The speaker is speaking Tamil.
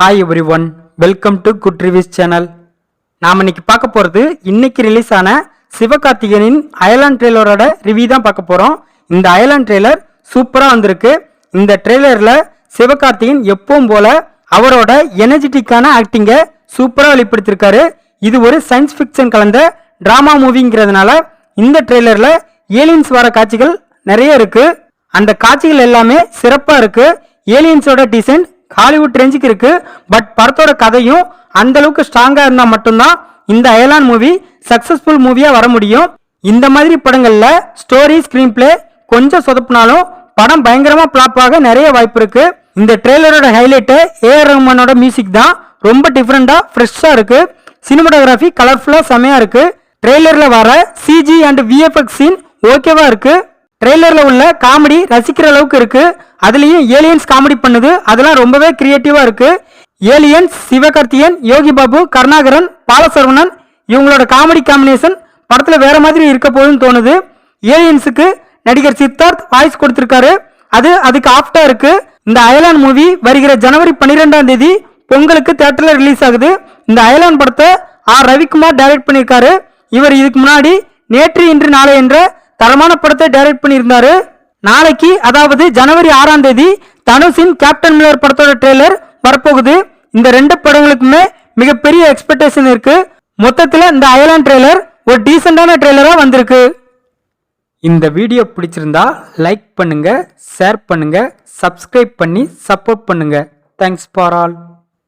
Hi everyone welcome to good reviews channel நாம் இன்னைக்கு பார்க்க போகிறது இன்னைக்கு ரிலீஸ் ஆன சிவகார்த்திகேயனின் அயலான் ட்ரெய்லரோட ரிவ்யூ தான் பார்க்க போகிறோம் இந்த அயலான் ட்ரெய்லர் சூப்பராக வந்திருக்கு. இந்த ட்ரெய்லரில் சிவகார்த்திகேயன் எப்பவும் போல அவரோட எனர்ஜெட்டிக்கான ஆக்டிங்கை சூப்பராக வெளிப்படுத்தியிருக்காரு இது ஒரு சயின்ஸ் ஃபிக்ஷன் கலந்த ட்ராமா மூவிங்கிறதுனால இந்த ட்ரெய்லரில் ஏலியன்ஸ் வர காட்சிகள் நிறைய இருக்குது அந்த காட்சிகள் எல்லாமே சிறப்பாக இருக்குது ஏலியன்ஸோட டிசைன் ஹாலிவுட் ரேஞ்சுக்கு இருக்கு. பட் படத்தோட கதையும் அந்த அளவுக்கு ஸ்ட்ராங்கா இருந்தா மட்டும்தான் இந்த அயலான் மூவி சக்சஸ்ஃபுல் மூவியா வர முடியும். இந்த மாதிரி படங்கள்ல ஸ்டோரி ஸ்கிரீன் பிளே கொஞ்சம் சொதப்புனாலும் படம் பயங்கரமா பிளாப் ஆக நிறைய வாய்ப்பு இருக்கு. இந்த ட்ரெய்லரோட ஹைலைட்டு ஏஆர் ரஹ்மானோட மியூசிக் தான் ரொம்ப டிஃப்ரெண்டா ஃப்ரெஷ்ஷா இருக்கு. சினிமாட்டோகிராஃபி கலர்ஃபுல்லா செமையா இருக்கு. ட்ரெய்லர்ல வர சிஜி அண்ட் விஎஃப்எக்ஸ் சீன் ஓகேவா இருக்கு. ட்ரெய்லரில் உள்ள காமெடி ரசிக்கிற அளவுக்கு இருக்குது அதுலேயும் ஏலியன்ஸ் காமெடி பண்ணுது. அதெல்லாம் ரொம்பவே க்ரியேட்டிவாக இருக்குது ஏலியன்ஸ் சிவகார்த்தியன் யோகி பாபு கருணாகரன் பாலசரவணன் இவங்களோட காமெடி காம்பினேஷன் படத்தில் வேறு மாதிரி இருக்க போகுதுன்னு தோணுது. ஏலியன்ஸுக்கு நடிகர் சித்தார்த் வாய்ஸ் கொடுத்துருக்காரு. அது அதுக்கு ஆஃப்டாக இருக்குது இந்த அயலான் மூவி வருகிற ஜனவரி பன்னிரெண்டாம் தேதி பொங்கலுக்கு தேட்டரில் ரிலீஸ் ஆகுது. இந்த அயலான் படத்தை ஆர். ரவிக்குமார் டைரக்ட் பண்ணியிருக்காரு. இவர் இதுக்கு முன்னாடி நேற்று இன்று நாளை என்ற தரமான படத்தை டைரக்ட் பண்ணியிருந்தாரு. நாளைக்கு அதாவது ஜனவரி ஆறாம் தேதி தனுஷின் கேப்டன் மில்லர் படத்தோட ட்ரெய்லர் வரப்போகுது. இந்த ரெண்டு படங்களுக்குமே மிகப்பெரிய எக்ஸ்பெக்டேஷன் இருக்கு. மொத்தத்தில் இந்த அயலான் ட்ரெய்லர் ஒரு டீசெண்டான ட்ரெய்லராக வந்திருக்கு. இந்த வீடியோ பிடிச்சிருந்தா லைக் பண்ணுங்க ஷேர் பண்ணுங்க சப்ஸ்கிரைப் பண்ணி சப்போர்ட் பண்ணுங்க. Thanks for all